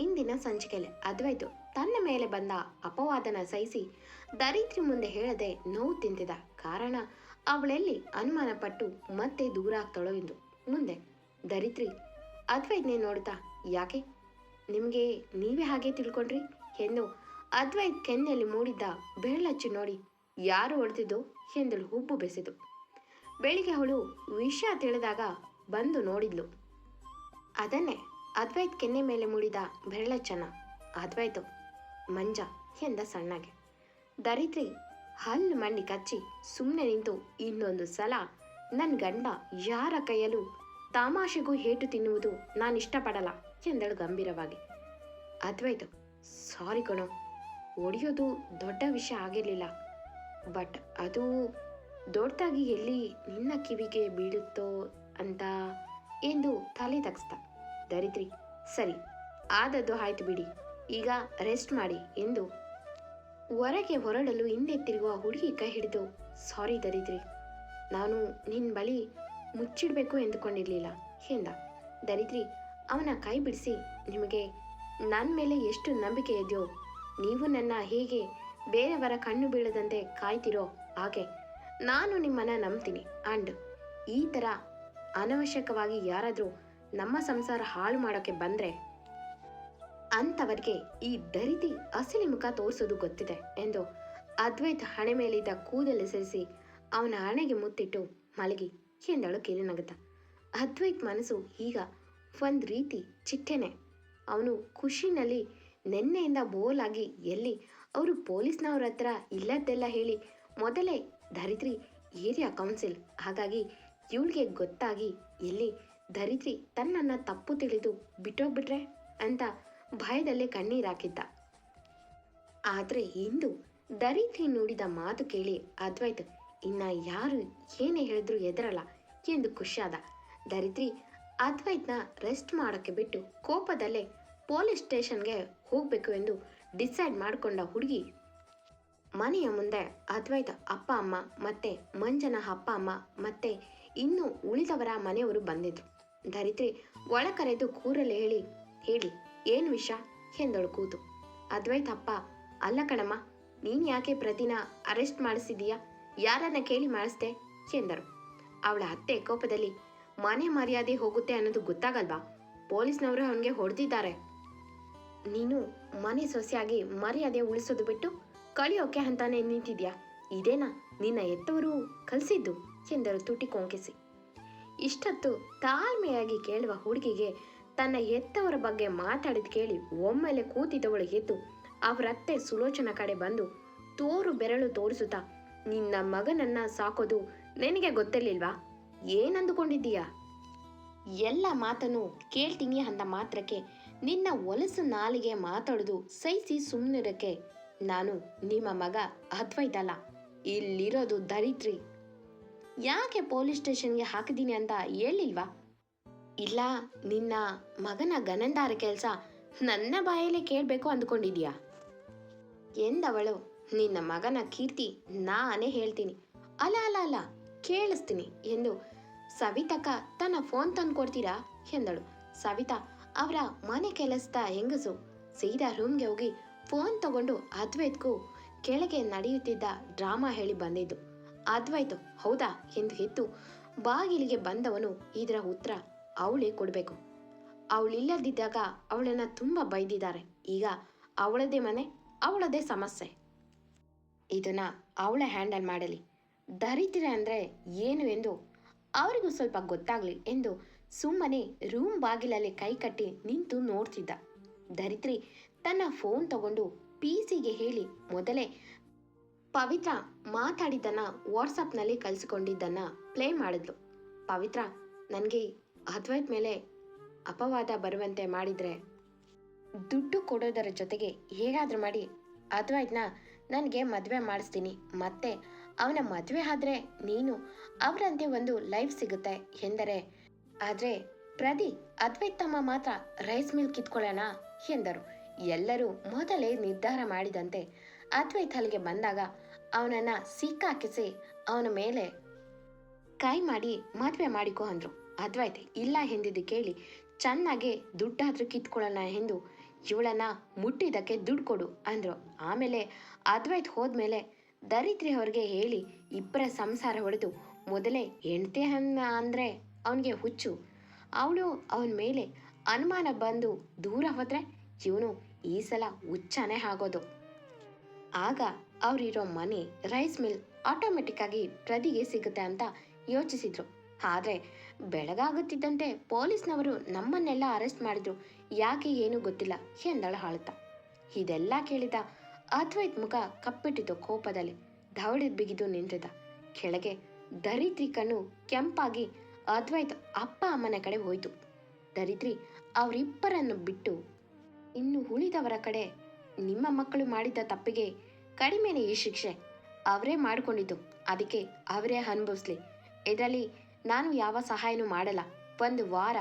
ಇಂದಿನ ಸಂಚಿಕೆಲೆ ಅದ್ವೈತು, ತನ್ನ ಮೇಲೆ ಬಂದ ಅಪವಾದನ ಸಹಿಸಿ ದರಿದ್ರಿ ಮುಂದೆ ಹೇಳದೆ ನೋವು ತಿಂತಿದ ಕಾರಣ ಅವಳೆಲ್ಲಿ ಅನುಮಾನ ಪಟ್ಟು ಮತ್ತೆ ದೂರ ಆಗ್ತಾಳೋ ಎಂದು. ಮುಂದೆ, ದರಿದ್ರಿ, ಅದ್ವೈತ್ನೇ ನೋಡ್ತಾ, ಯಾಕೆ? ನಿಮಗೆ ನೀವೇ ಹಾಗೆ ತಿಳ್ಕೊಂಡ್ರಿ? ಎಂದು ಅದ್ವೈತ್ ಕೆನ್ನೆಯಲ್ಲಿ ಮೂಡಿದ್ದ ಬೆರಳಚ್ಚು ನೋಡಿ, ಯಾರು ಹೊಡೆದಿದ್ದು ಎಂದಳು ಹುಬ್ಬು ಬೆಸೆದು. ಬೆಳಿಗ್ಗೆ ಅವಳು ವಿಷಯ ತಿಳಿದಾಗ ಬಂದು ನೋಡಿದ್ಲು. ಅದನ್ನೇ ಅದ್ವೈತ್ ಕೆನ್ನೆ ಮೇಲೆ ಮುಡಿದ ಮೂಡಿದ ಚನ ಅದ್ವೈತು, ಮಂಜ ಎಂದ ಸಣ್ಣಗೆ. ದರಿದ್ರಿ ಹಲ್ಲು ಮಂಡಿ ಕಚ್ಚಿ ಸುಮ್ಮನೆ ನಿಂತು ಇನ್ನೊಂದು ಸಲ ನನ್ನ ಗಂಡ ಯಾರ ಕೈಯಲ್ಲೂ ತಮಾಷೆಗೂ ಹೇಟು ತಿನ್ನುವುದು ನಾನು ಇಷ್ಟಪಡಲ್ಲ ಎಂದಳು ಗಂಭೀರವಾಗಿ. ಅದ್ವೈತು, ಸಾರಿ ಕಣೋ, ಒಡೆಯೋದು ದೊಡ್ಡ ವಿಷಯ ಆಗಿರಲಿಲ್ಲ. ಬಟ್ ಅದು ದೊಡ್ಡದಾಗಿ ಎಲ್ಲಿ ನಿನ್ನ ಕಿವಿಗೆ ಬೀಳುತ್ತೋ ಅಂತ ಎಂದು ತಲೆ ತಗ್ಸ್ತ ದರಿದ್ರಿ. ಸರಿ, ಆದದ್ದು ಆಯ್ತು ಬಿಡಿ. ಈಗ ರೆಸ್ಟ್ ಮಾಡಿ ಎಂದು ಹೊರಗೆ ಹೊರಡಲು ಹಿಂದೆ ತಿರುಗುವ ಹುಡುಗಿ ಕೈ ಹಿಡಿದು, ಸಾರಿ ಧರಿತ್ರಿ ನಾನು ನಿನ್ನ ಬಳಿ ಮುಚ್ಚಿಡಬೇಕು ಎಂದುಕೊಂಡಿರಲಿಲ್ಲ. ಎಂದ. ಧರಿತ್ರಿ ಅವನ ಕೈ ಬಿಡಿಸಿ, ನಿಮಗೆ ನನ್ನ ಮೇಲೆ ಎಷ್ಟು ನಂಬಿಕೆ ಇದೆಯೋ, ನೀವು ನನ್ನ ಹೇಗೆ ಬೇರೆಯವರ ಕಣ್ಣು ಬೀಳದಂತೆ ಕಾಯ್ತಿರೋ ಹಾಗೆ, ನಾನು ನಿಮ್ಮನ್ನ ನಂಬ್ತೀನಿ. ಅಂಡ್ ಈ ಥರ ಅನವಶ್ಯಕವಾಗಿ ಯಾರಾದರೂ ನಮ್ಮ ಸಂಸಾರ ಹಾಳು ಮಾಡೋಕ್ಕೆ ಬಂದ್ರೆ ಅಂಥವರಿಗೆ ಈ ದರಿದಿ ಅಸಲಿ ಮುಖ ತೋರಿಸೋದು ಗೊತ್ತಿದೆ ಎಂದು ಅದ್ವೈತ್ ಹಣೆ ಮೇಲಿದ್ದ ಕೂದಲು ಸೆಸಿ ಅವನ ಹಣೆಗೆ ಮುತ್ತಿಟ್ಟು ಮಲಗಿ ಎಂದಳು ಕಿರಿನಗುತ್ತ. ಅದ್ವೈತ್ ಮನಸ್ಸು ಈಗ ಒಂದು ರೀತಿ ಚಿಟ್ಟೆನೆ. ಅವನು ಖುಷಿನಲ್ಲಿ ನೆನ್ನೆಯಿಂದ ಬೋಲಾಗಿ ಎಲ್ಲಿ ಅವರು ಪೊಲೀಸ್ನವ್ರ ಹತ್ರ ಇಲ್ಲದ್ದೆಲ್ಲ ಹೇಳಿ ಮೊದಲೇ ಧರಿತ್ರಿ ಏರಿಯಾ ಕೌನ್ಸಿಲ್, ಹಾಗಾಗಿ ಇವಳಿಗೆ ಗೊತ್ತಾಗಿ ಎಲ್ಲಿ ಧರಿತ್ರಿ ತನ್ನನ್ನು ತಪ್ಪು ತಿಳಿದು ಬಿಟ್ಟೋಗ್ಬಿಟ್ರೆ ಅಂತ ಭಯದಲ್ಲೇ ಕಣ್ಣೀರಾಕಿದ್ದ ಆದರೆ ಇಂದು ಧರಿತ್ರಿ ನುಡಿದ ಮಾತು ಕೇಳಿ ಅದ್ವೈತ್, ಇನ್ನ ಯಾರು ಏನೇ ಹೇಳಿದ್ರು ಎದರಲ್ಲ ಎಂದು ಖುಷಿಯಾದ. ಧರಿತ್ರಿ ಅದ್ವೈತ್ನ ರೆಸ್ಟ್ ಮಾಡೋಕ್ಕೆ ಬಿಟ್ಟು ಕೋಪದಲ್ಲೇ ಪೊಲೀಸ್ ಸ್ಟೇಷನ್ಗೆ ಹೋಗಬೇಕು ಎಂದು ಡಿಸೈಡ್ ಮಾಡಿಕೊಂಡ ಹುಡುಗಿ. ಮನೆಯ ಮುಂದೆ ಅದ್ವೈತ ಅಪ್ಪ, ಅಮ್ಮ ಮತ್ತೆ ಮಂಜನ ಅಪ್ಪ, ಅಮ್ಮ ಮತ್ತೆ ಇನ್ನು ಉಳಿದವರ ಮನೆಯವರು ಬಂದಿದ್ರು. ಧರಿತ್ರಿ ಒಳ ಕರೆದು ಕೂರಲು ಹೇಳಿ ಹೇಳಿ, ಏನು ವಿಷ? ಎಂದಳು ಕೂತು. ಅದ್ವೈತಪ್ಪ, ಅಲ್ಲ ಕಣಮ್ಮ, ನೀನ್ ಯಾಕೆ ಪ್ರತಿನ ಅರೆಸ್ಟ್ ಮಾಡಿಸಿದೀಯಾ? ಯಾರನ್ನ ಕೇಳಿ ಮಾಡಿಸ್ದೆ? ಎಂದರು. ಅವಳ ಅತ್ತೆ ಕೋಪದಲ್ಲಿ, ಮನೆ ಮರ್ಯಾದೆ ಹೋಗುತ್ತೆ ಅನ್ನೋದು ಗೊತ್ತಾಗಲ್ವಾ? ಪೊಲೀಸ್ನವರು ಅವನಿಗೆ ಹೊಡೆದಿದ್ದಾರೆ. ನೀನು ಮನೆ ಸೊಸೆಯಾಗಿ ಮರ್ಯಾದೆ ಉಳಿಸೋದು ಬಿಟ್ಟು ಕಳಿಯೋಕೆ ಅಂತಾನೆ ನಿಂತಿದ್ಯಾ? ಇದೇನಾ ನಿನ್ನ ಎತ್ತವರು ಕಲಿಸಿದ್ದು? ಎಂದರು ತುಟಿ ಕೊಂಕಿಸಿ. ಇಷ್ಟೊತ್ತು ತಾಳ್ಮೆಯಾಗಿ ಕೇಳುವ ಹುಡುಗಿಗೆ ತನ್ನ ಎತ್ತವರ ಬಗ್ಗೆ ಮಾತಾಡಿದ ಕೇಳಿ ಒಮ್ಮೆಲೆ ಕೂತಿದ್ದವಳು ಎದ್ದು ಅವರತ್ತೆ ಸುಲೋಚನ ಕಡೆ ಬಂದು ತೋರು ಬೆರಳು ತೋರಿಸುತ್ತಾ, ನಿನ್ನ ಮಗನನ್ನ ಸಾಕೋದು ನಿನಗೆ ಗೊತ್ತಿರ್ಲಿಲ್ವಾ? ಏನಂದುಕೊಂಡಿದ್ದೀಯಾ ಎಲ್ಲ ಮಾತನ್ನು ಕೇಳ್ತೀನಿ ಅಂದ ಮಾತ್ರಕ್ಕೆ ನಿನ್ನ ಒಲಸು ನಾಲಿಗೆ ಮಾತಾಡೋದು ಸಹಿಸಿ ಸುಮ್ಮನಿರಕ್ಕೆ ನಾನು ನಿಮ್ಮ ಮಗ ಅದ್ವೈತಲ್ಲ, ಇಲ್ಲಿರೋದು ದರಿದ್ರಿ. ಯಾಕೆ ಪೊಲೀಸ್ ಸ್ಟೇಷನ್ಗೆ ಹಾಕಿದ್ದೀನಿ ಅಂತ ಹೇಳಿಲ್ವಾ? ಇಲ್ಲ, ನಿನ್ನ ಮಗನ ಗನಂದಾರ ಕೆಲಸ ನನ್ನ ಬಾಯಲ್ಲಿ ಕೇಳಬೇಕು ಅಂದ್ಕೊಂಡಿದ್ಯಾ ಎಂದವಳು, ನಿನ್ನ ಮಗನ ಕೀರ್ತಿ ನಾನೇ ಹೇಳ್ತೀನಿ. ಅಲ್ಲ ಅಲ್ಲ ಅಲ್ಲ, ಕೇಳಿಸ್ತೀನಿ ಎಂದು ಸವಿತಕ್ಕ ತನ್ನ ಫೋನ್ ತಂದು ಕೊಡ್ತೀರಾ ಎಂದಳು. ಸವಿತಾ ಅವರ ಮನೆ ಕೆಲಸದ ಹೆಂಗಸು ಸೀದಾ ರೂಮ್ಗೆ ಹೋಗಿ ಫೋನ್ ತಗೊಂಡು ಅದ್ವೈತ್ಗೂ ಕೆಳಗೆ ನಡೆಯುತ್ತಿದ್ದ ಡ್ರಾಮಾ ಹೇಳಿ ಬಂದಿದ್ದು. ಅದ್ವೈತು ಹೌದಾ? ಎಂದು ಎದ್ದು ಬಾಗಿಲಿಗೆ ಬಂದವನು ಇದರ ಉತ್ತರ ಅವಳೇ ಕೊಡಬೇಕು. ಅವಳಿಲ್ಲದಿದ್ದಾಗ ಅವಳನ್ನ ತುಂಬ ಬೈದಿದ್ದಾರೆ. ಈಗ ಅವಳದೇ ಮನೆ, ಅವಳದೇ ಸಮಸ್ಯೆ. ಇದನ್ನು ಅವಳ ಹ್ಯಾಂಡಲ್ ಮಾಡಲಿ. ದರಿದ್ರ ಅಂದರೆ ಏನು ಎಂದು ಅವರಿಗೂ ಸ್ವಲ್ಪ ಗೊತ್ತಾಗ್ಲಿ ಎಂದು ಸುಮ್ಮನೆ ರೂಮ್ ಬಾಗಿಲಲ್ಲಿ ಕೈ ಕಟ್ಟಿ ನಿಂತು ನೋಡ್ತಿದ್ದ. ಧರಿತ್ರಿ ತನ್ನ ಫೋನ್ ತಗೊಂಡು ಪಿ ಸಿಗೆ ಹೇಳಿ, ಮೊದಲೇ ಪವಿತ್ರ ಮಾತಾಡಿದ್ದನ್ನ ವಾಟ್ಸಪ್ನಲ್ಲಿ ಕಳಿಸಿಕೊಂಡಿದ್ದನ್ನ ಪ್ಲೇ ಮಾಡಿದ್ಲು. ಪವಿತ್ರ, ನನಗೆ ಅದ್ವೈತ್ ಮೇಲೆ ಅಪವಾದ ಬರುವಂತೆ ಮಾಡಿದ್ರೆ ದುಡ್ಡು ಕೊಡೋದರ ಜೊತೆಗೆ ಹೇಗಾದರೂ ಮಾಡಿ ಅದ್ವೈತ್ನ ನನಗೆ ಮದುವೆ ಮಾಡಿಸ್ತೀನಿ. ಮತ್ತೆ ಅವನ ಮದುವೆ ಆದ್ರೆ ನೀನು ಅವರಂತೆ ಒಂದು ಲೈಫ್ ಸಿಗುತ್ತೆ ಎಂದರೆ, ಆದರೆ ಪ್ರದಿ ಅದ್ವೈತ್ ತಮ್ಮ ಮಾತ್ರ ರೈಸ್ ಮಿಲ್ ಕಿತ್ಕೊಳ್ಳೋಣ ಎಂದರು. ಎಲ್ಲರೂ ಮೊದಲೇ ನಿರ್ಧಾರ ಮಾಡಿದಂತೆ ಅದ್ವೈತ್ ಅಲ್ಲಿಗೆ ಬಂದಾಗ ಅವನನ್ನ ಸಿಕ್ಕಾಕಿಸಿ ಅವನ ಮೇಲೆ ಕೈ ಮಾಡಿ ಮದುವೆ ಮಾಡಿಕೊ ಅಂದರು. ಅದ್ವೈತ್ ಇಲ್ಲ ಎಂದಿದ್ದು ಕೇಳಿ ಚೆನ್ನಾಗಿ ದುಡ್ಡಾದರೂ ಕಿತ್ಕೊಳ್ಳೋಣ ಎಂದು ಇವಳನ್ನ ಮುಟ್ಟಿದ್ದಕ್ಕೆ ದುಡ್ಡು ಕೊಡು ಅಂದರು. ಆಮೇಲೆ ಅದ್ವೈತ್ ಹೋದ್ಮೇಲೆ ದರಿದ್ರಿ ಅವ್ರಿಗೆ ಹೇಳಿ ಇಬ್ಬರ ಸಂಸಾರ ಹೊಡೆದು ಮೊದಲೇ ಹೆಂಡತಿ ಅಂದರೆ ಅವನಿಗೆ ಹುಚ್ಚು. ಅವಳು ಅವನ ಮೇಲೆ ಅನುಮಾನ ಬಂದು ದೂರ ಹೋದ್ರೆ ಇವನು ಈ ಸಲ ಹುಚ್ಚಾನೇ ಆಗೋದು. ಆಗ ಅವರಿರೋ ಮನೆ ರೈಸ್ ಮಿಲ್ ಆಟೋಮೆಟಿಕ್ ಆಗಿ ಪ್ರದಿಗೆ ಸಿಗುತ್ತೆ ಅಂತ ಯೋಚಿಸಿದ್ರು. ಆದರೆ ಬೆಳಗಾಗುತ್ತಿದ್ದಂತೆ ಪೊಲೀಸ್ನವರು ನಮ್ಮನ್ನೆಲ್ಲ ಅರೆಸ್ಟ್ ಮಾಡಿದ್ರು. ಯಾಕೆ ಏನು ಗೊತ್ತಿಲ್ಲ ಎಂದಳು ಹಾಳುತ್ತಾ. ಇದೆಲ್ಲ ಕೇಳಿದ ಅದ್ವೈತ್ ಮುಖ ಕಪ್ಪಿಟ್ಟಿತು ಕೋಪದಲ್ಲಿ. ಧಾವಳಿದ್ ಬಿಗಿದು ನಿಂತಿದ್ದ. ಕೆಳಗೆ ದರಿತ್ರಿ ಕಣ್ಣು ಕೆಂಪಾಗಿ ಅದ್ವೈತ್ ಅಪ್ಪ ಅಮ್ಮನ ಕಡೆ ಹೋಯ್ತು. ದರಿತ್ರಿ ಅವರಿಬ್ಬರನ್ನು ಬಿಟ್ಟು ಇನ್ನು ಉಳಿದವರ ಕಡೆ ನಿಮ್ಮ ಮಕ್ಕಳು ಮಾಡಿದ ತಪ್ಪಿಗೆ ಕಡಿಮೆನೇ ಈ ಶಿಕ್ಷೆ. ಅವರೇ ಮಾಡಿಕೊಂಡಿದ್ದು. ಅದಕ್ಕೆ ಅವರೇ ಅನುಭವಿಸ್ಲಿ. ಇದರಲ್ಲಿ ನಾನು ಯಾವ ಸಹಾಯನೂ ಮಾಡಲ್ಲ. ಒಂದು ವಾರ.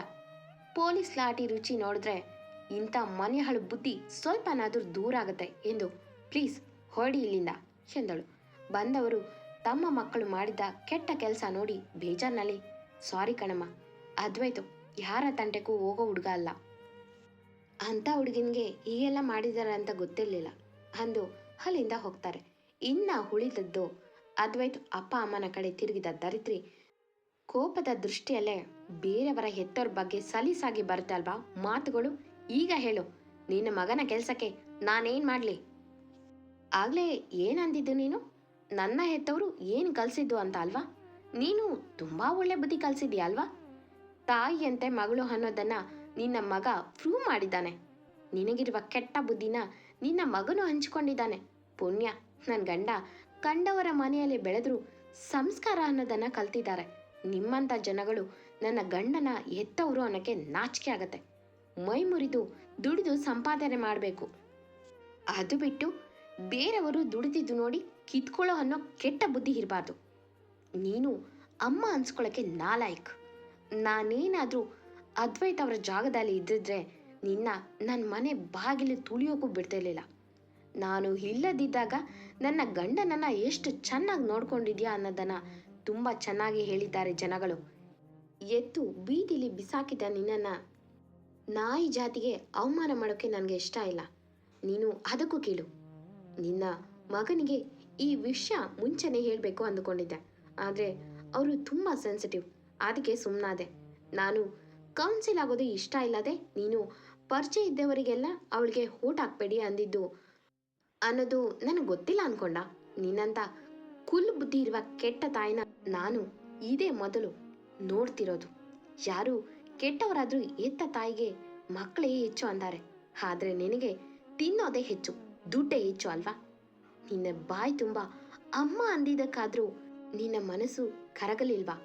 ಪೊಲೀಸ್ ಲಾಠಿ ರುಚಿ ನೋಡಿದ್ರೆ ಇಂಥ ಮನೆಹಳು ಬುದ್ಧಿ ಸ್ವಲ್ಪನಾದರೂ ದೂರ ಆಗುತ್ತೆ ಎಂದು ಪ್ಲೀಸ್ ಹೊರಡಿ ಇಲ್ಲಿಂದ ಎಂದಳು. ಬಂದವರು ತಮ್ಮ ಮಕ್ಕಳು ಮಾಡಿದ ಕೆಟ್ಟ ಕೆಲಸ ನೋಡಿ ಬೇಜಾರ್ನಲ್ಲಿ, ಸಾರಿ ಕಣಮ್ಮ, ಅದ್ವೈತು. ಯಾರ ತಂಟೆಗೂ ಹೋಗೋ ಹುಡುಗ ಅಲ್ಲ. ಅಂಥ ಹುಡುಗಿನ್ಗೆ ಹೀಗೆಲ್ಲ ಮಾಡಿದಾರೆ ಅಂತ ಗೊತ್ತಿರಲಿಲ್ಲ. ಅಂದು ಅಲ್ಲಿಂದ ಹೋಗ್ತಾರೆ. ಇನ್ನ ಉಳಿದದ್ದು ಅದ್ವೈತ್ ಅಪ್ಪ ಅಮ್ಮನ ಕಡೆ ತಿರುಗಿದ ದರಿತ್ರಿ ಕೋಪದ ದೃಷ್ಟಿಯಲ್ಲೇ ಬೇರೆಯವರ ಹೆತ್ತವ್ರ ಬಗ್ಗೆ ಸಲೀಸಾಗಿ ಬರುತ್ತೆ ಅಲ್ವಾ ಮಾತುಗಳು? ಈಗ ಹೇಳು. ನಿನ್ನ ಮಗನ ಕೆಲಸಕ್ಕೆ ನಾನೇನ್ ಮಾಡ್ಲಿ? ಆಗ್ಲೇ ಏನಂದಿದ್ದು ನೀನು? ನನ್ನ ಹೆತ್ತವರು ಏನು ಕಲ್ಸಿದ್ದು ಅಂತ ಅಲ್ವಾ? ನೀನು ತುಂಬಾ ಒಳ್ಳೆ ಬುದ್ಧಿ ಕಲ್ಸಿದ್ಯಾ ಅಲ್ವಾ? ತಾಯಿಯಂತೆ ಮಗಳು ಅನ್ನೋದನ್ನ ನಿನ್ನ ಮಗ ಪ್ರೂವ್ ಮಾಡಿದ್ದಾನೆ. ನಿನಗಿರುವ ಕೆಟ್ಟ ಬುದ್ಧಿನ ನಿನ್ನ ಮಗನು ಹಂಚಿಕೊಂಡಿದ್ದಾನೆ. ಪುಣ್ಯ ನನ್ನ ಗಂಡ ಕಂಡವರ ಮನೆಯಲ್ಲಿ ಬೆಳೆದ್ರು ಸಂಸ್ಕಾರ ಅನ್ನೋದನ್ನ ಕಲ್ತಿದ್ದಾರೆ. ನಿಮ್ಮಂಥ ಜನಗಳು ನನ್ನ ಗಂಡನ ಎತ್ತವರು ಅನ್ನೋಕ್ಕೆ ನಾಚಿಕೆ ಆಗತ್ತೆ. ಮೈ ಮುರಿದು ದುಡಿದು ಸಂಪಾದನೆ ಮಾಡಬೇಕು. ಅದು ಬಿಟ್ಟು ಬೇರೆಯವರು ದುಡಿದಿದ್ದು ನೋಡಿ ಕಿತ್ಕೊಳ್ಳೋ ಅನ್ನೋ ಕೆಟ್ಟ ಬುದ್ಧಿ ಇರಬಾರ್ದು. ನೀನು ಅಮ್ಮ ಅನ್ಸ್ಕೊಳ್ಳೋಕ್ಕೆ ನಾಲಾಯಕ್. ನಾನೇನಾದರೂ ಅದ್ವೈತ್ ಅವರ ಜಾಗದಲ್ಲಿ ಇದ್ದಿದ್ರೆ ನಿನ್ನ ನನ್ನ ಮನೆ ಬಾಗಿಲು ತುಳಿಯೋಕ್ಕೂ ಬಿಡ್ತಿರ್ಲಿಲ್ಲ ನಾನು ಇಲ್ಲದಿದ್ದಾಗ ನನ್ನ ಗಂಡನನ್ನ ಎಷ್ಟು ಚೆನ್ನಾಗಿ ನೋಡ್ಕೊಂಡಿದ್ಯಾ ಅನ್ನೋದನ್ನ ತುಂಬ ಚೆನ್ನಾಗಿ ಹೇಳಿದ್ದಾರೆ ಜನಗಳು. ಎತ್ತು ಬೀದಿಲಿ ಬಿಸಾಕಿದ ನಿನ್ನನ್ನು ನಾಯಿ ಜಾತಿಗೆ ಅವಮಾನ ಮಾಡೋಕ್ಕೆ ನನಗೆ ಇಷ್ಟ ಇಲ್ಲ. ನೀನು ಅದಕ್ಕೂ ಕೇಳು. ನಿನ್ನ ಮಗನಿಗೆ ಈ ವಿಷಯ ಮುಂಚೆನೇ ಹೇಳಬೇಕು ಅಂದುಕೊಂಡಿದ್ದೆ. ಆದರೆ ಅವರು ತುಂಬ ಸೆನ್ಸಿಟಿವ್ ಅದಕ್ಕೆ ಸುಮ್ಮನಾದೆ ನಾನು ಕೌನ್ಸಿಲ್ ಆಗೋದು ಇಷ್ಟ ಇಲ್ಲದೆ ನೀನು ಪರಿಚಯ ಇದ್ದವರಿಗೆಲ್ಲ ಅವಳಿಗೆ ಊಟ ಹಾಕ್ಬೇಡಿ ಅಂದಿದ್ದು. ಅನ್ನೋದು ನನಗೆ ಗೊತ್ತಿಲ್ಲ ಅನ್ಕೊಂಡ. ನಿನ್ನಂತ ಕುಲ್ ಬುದ್ಧಿ ಇರುವ ಕೆಟ್ಟ ತಾಯಿನ ನಾನು ಇದೇ ಮೊದಲು ನೋಡ್ತಿರೋದು. ಯಾರು ಕೆಟ್ಟವರಾದ್ರೂ ಎತ್ತ ತಾಯಿಗೆ ಮಕ್ಕಳೇ ಹೆಚ್ಚು ಅಂತಾರೆ ಆದರೆ ನಿನಗೆ ತಿನ್ನೋದೇ ಹೆಚ್ಚು, ದುಡ್ಡೇ ಹೆಚ್ಚು ಅಲ್ವಾ? ನಿನ್ನ ಬಾಯಿ ತುಂಬ ಅಮ್ಮ ಅಂದಿದ್ದಕ್ಕಾದ್ರೂ ನಿನ್ನ ಮನಸ್ಸು ಕರಗಲಿಲ್ವಾ?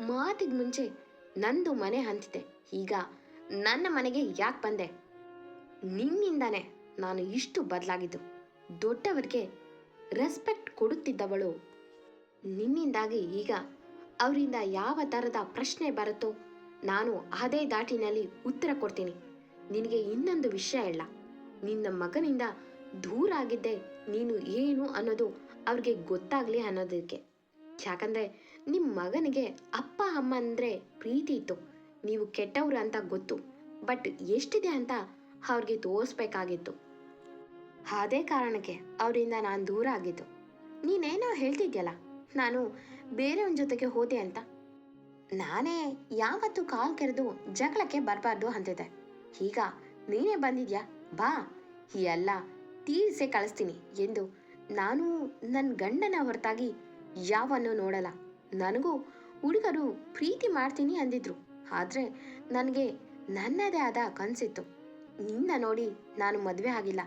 ಮಾತಿಗೆ ಮುಂಚೆ ನಂದು ಮನೆ ಹಂತಿದೆ ಈಗ ನನ್ನ ಮನೆಗೆ ಯಾಕೆ ಬಂದೆ? ನಿನ್ನಿಂದಾನೆ ನಾನು ಇಷ್ಟು ಬದಲಾಗಿದ್ದು. ದೊಡ್ಡವರಿಗೆ ರೆಸ್ಪೆಕ್ಟ್ ಕೊಡುತ್ತಿದ್ದವಳು. ನಿನ್ನಿಂದಾಗಿ ಈಗ ಅವರಿಂದ ಯಾವ ಥರದ ಪ್ರಶ್ನೆ ಬರುತ್ತೋ ನಾನು ಅದೇ ದಾಟಿನಲ್ಲಿ ಉತ್ತರ ಕೊಡ್ತೀನಿ. ನಿನಗೆ ಇನ್ನೊಂದು ವಿಷಯ ಇಲ್ಲ ನಿನ್ನ ಮಗನಿಂದ ದೂರ ಆಗಿದ್ದೆ ನೀನು ಏನು ಅನ್ನೋದು ಅವ್ರಿಗೆ ಗೊತ್ತಾಗಲಿ ಅನ್ನೋದಕ್ಕೆ. ಯಾಕಂದ್ರೆ ನಿಮ್ಮ ಮಗನಿಗೆ ಅಪ್ಪ, ಅಮ್ಮ ಅಂದರೆ ಪ್ರೀತಿ ಇತ್ತು. ನೀವು ಕೆಟ್ಟವರು ಅಂತ ಗೊತ್ತು. ಬಟ್ ಎಷ್ಟಿದೆ ಅಂತ ಅವ್ರಿಗೆ ತೋರಿಸ್ಬೇಕಾಗಿತ್ತು. ಅದೇ ಕಾರಣಕ್ಕೆ ಅವರಿಂದ ನಾನು ದೂರ ಆಗಿದ್ದು. ನೀನೇನೋ ಹೇಳ್ತಿದ್ಯಲ್ಲ, ನಾನು ಬೇರೆಯವನ ಜೊತೆಗೆ ಹೋದೆ ಅಂತ. ನಾನೇ ಯಾವತ್ತು ಕಾಲ್ ಕೆರೆದು ಜಗಳಕ್ಕೆ ಬರಬಾರ್ದು ಅಂತಿದ್ದೆ. ಈಗ ನೀನೇ ಬಂದಿದ್ಯಾ? ಬಾ ಎಲ್ಲ ತೀರಿಸೇ ಕಳಿಸ್ತೀನಿ ಎಂದು ನಾನು ನನ್ನ ಗಂಡನ ಹೊರತಾಗಿ ಯಾವನ್ನು ನೋಡಲ್ಲ. ನನಗೂ ಹುಡುಗರು ಪ್ರೀತಿ ಮಾಡ್ತೀನಿ ಅಂದಿದ್ರು. ಆದರೆ ನನಗೆ ನನ್ನದೇ ಆದ ಕನಸಿತ್ತು. ನಿನ್ನ ನೋಡಿ ನಾನು ಮದುವೆ ಆಗಿಲ್ಲ.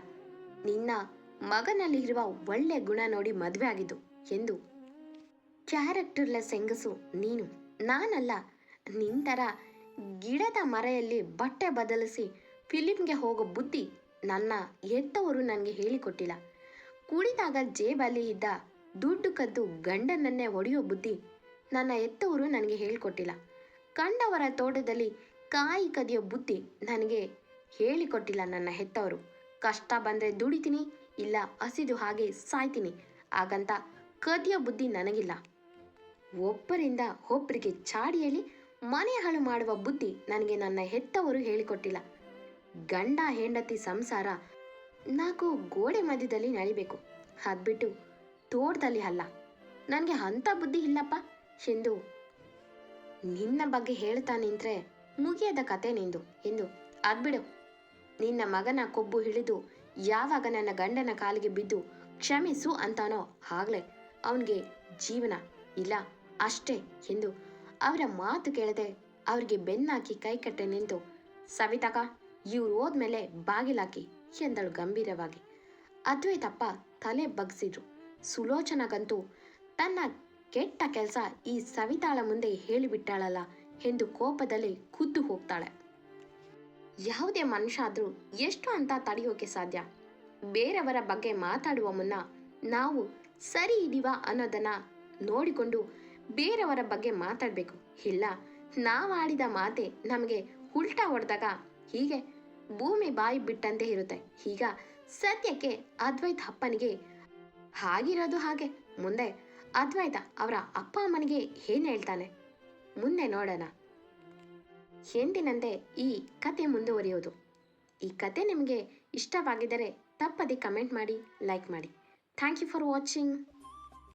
ನಿನ್ನ ಮಗನಲ್ಲಿರುವ ಒಳ್ಳೆ ಗುಣ ನೋಡಿ ಮದುವೆ ಆಗಿದ್ದು ಎಂದು ಕ್ಯಾರೆಕ್ಟರ್ಲೆಸ್ ಹೆಂಗಸು ನೀನು. ನಾನಲ್ಲ, ನಿನ್ ಥರ ಗಿಡದ ಮರೆಯಲ್ಲಿ ಬಟ್ಟೆ ಬದಲಿಸಿ ಫಿಲಿಮ್ಗೆ ಹೋಗೋ ಬುದ್ಧಿ ನನ್ನ ಹೆತ್ತವರು ನನಗೆ ಹೇಳಿಕೊಟ್ಟಿಲ್ಲ. ಕುಡಿದಾಗ ಜೇಬಲ್ಲಿ ಇದ್ದ ದುಡ್ಡು ಕದ್ದು ಗಂಡನನ್ನೇ ಹೊಡೆಯೋ ಬುದ್ಧಿ ನನ್ನ ಹೆತ್ತವರು ನನಗೆ ಹೇಳಿಕೊಟ್ಟಿಲ್ಲ. ಕಂಡವರ ತೋಟದಲ್ಲಿ ಕಾಯಿ ಕದಿಯೋ ಬುದ್ಧಿ ನನಗೆ ಹೇಳಿಕೊಟ್ಟಿಲ್ಲ ನನ್ನ ಹೆತ್ತವರು. ಕಷ್ಟ ಬಂದರೆ ದುಡಿತೀನಿ, ಇಲ್ಲ ಹಸಿದು ಹಾಗೆ ಸಾಯ್ತೀನಿ. ಹಾಗಂತ ಕದಿಯ ಬುದ್ಧಿ ನನಗಿಲ್ಲ. ಒಬ್ಬರಿಂದ ಒಬ್ಬರಿಗೆ ಚಾಡಿಯಲ್ಲಿ ಮನೆ ಹಾಳು ಮಾಡುವ ಬುದ್ಧಿ ನನಗೆ ನನ್ನ ಹೆತ್ತವರು ಹೇಳಿಕೊಟ್ಟಿಲ್ಲ. ಗಂಡ ಹೆಂಡತಿ ಸಂಸಾರ ನಾಲ್ಕು ಗೋಡೆ ಮಧ್ಯದಲ್ಲಿ ನಡಿಬೇಕು ಅದ್ಬಿಟ್ಟು ತೋಟದಲ್ಲಿ ಅಲ್ಲ. ನನಗೆ ಅಂಥ ಬುದ್ಧಿ ಇಲ್ಲಪ್ಪ. ಎಂದು ನಿನ್ನ ಬಗ್ಗೆ ಹೇಳ್ತಾ ನಿಂತ್ರೆ ಮುಗಿಯದ ಕತೆ ನಿಂದು, ಎಂದು. ಅದ್ಬಿಡು ನಿನ್ನ ಮಗನ ಕೊಬ್ಬು ಹಿಡಿದು ಯಾವಾಗ ನನ್ನ ಗಂಡನ ಕಾಲಿಗೆ ಬಿದ್ದು ಕ್ಷಮಿಸು ಅಂತಾನೋ ಆಗ್ಲೆ. ಅವನಿಗೆ ಜೀವನ ಇಲ್ಲ, ಅಷ್ಟೇ, ಎಂದು. ಅವರ ಮಾತು ಕೇಳದೆ ಅವ್ರಿಗೆ ಬೆನ್ನಾಕಿ ಕೈಕಟ್ಟೆ ನಿಂತು ಸವಿತಾಕ ಇವ್ರು ಹೋದ್ಮೇಲೆ ಬಾಗಿಲಾಕಿ, ಎಂದಳು ಗಂಭೀರವಾಗಿ. ಅದ್ವೈತಪ್ಪ ತಲೆ ಬಗ್ಸಿದ್ರು. ಸುಲೋಚನಗಂತೂ ತನ್ನ ಕೆಟ್ಟ ಕೆಲಸ ಈ ಸವಿತಾಳ ಮುಂದೆ ಹೇಳಿಬಿಟ್ಟಾಳಲ್ಲ ಎಂದು ಕೋಪದಲ್ಲಿ ಖುದ್ದು ಹೋಗ್ತಾಳೆ. ಯಾವುದೇ ಮನುಷ್ಯ ಆದರೂ ಎಷ್ಟು ಅಂತ ತಡೆಯೋಕೆ ಸಾಧ್ಯ? ಬೇರೆಯವರ ಬಗ್ಗೆ ಮಾತಾಡುವ ಮುನ್ನ ನಾವು ಸರಿ ಇದೀವಾ ಅನ್ನೋದನ್ನ ನೋಡಿಕೊಂಡು ಬೇರೆಯವರ ಬಗ್ಗೆ ಮಾತಾಡಬೇಕು. ಇಲ್ಲ ನಾವಾಡಿದ ಮಾತೆ ನಮಗೆ ಉಲ್ಟಾ ಹೊಡೆದಾಗ ಹೀಗೆ ಭೂಮಿ ಬಾಯಿ ಬಿಟ್ಟಂತೆ ಇರುತ್ತೆ. ಈಗ ಸದ್ಯಕ್ಕೆ ಅದ್ವೈತ್ ಅಪ್ಪನಿಗೆ ಹಾಗಿರೋದು ಹಾಗೆ. ಮುಂದೆ ಅದ್ವೈತ ಅವರ ಅಪ್ಪ ಅಮ್ಮನಿಗೆ ಏನು ಹೇಳ್ತಾನೆ ಮುಂದೆ ನೋಡೋಣ. ಎಂದಿನಂತೆ ಈ ಕತೆ ಮುಂದುವರಿಯೋದು. ಈ ಕತೆ ನಿಮಗೆ ಇಷ್ಟವಾಗಿದ್ದರೆ ತಪ್ಪದೆ ಕಮೆಂಟ್ ಮಾಡಿ, ಲೈಕ್ ಮಾಡಿ. Thank you for watching.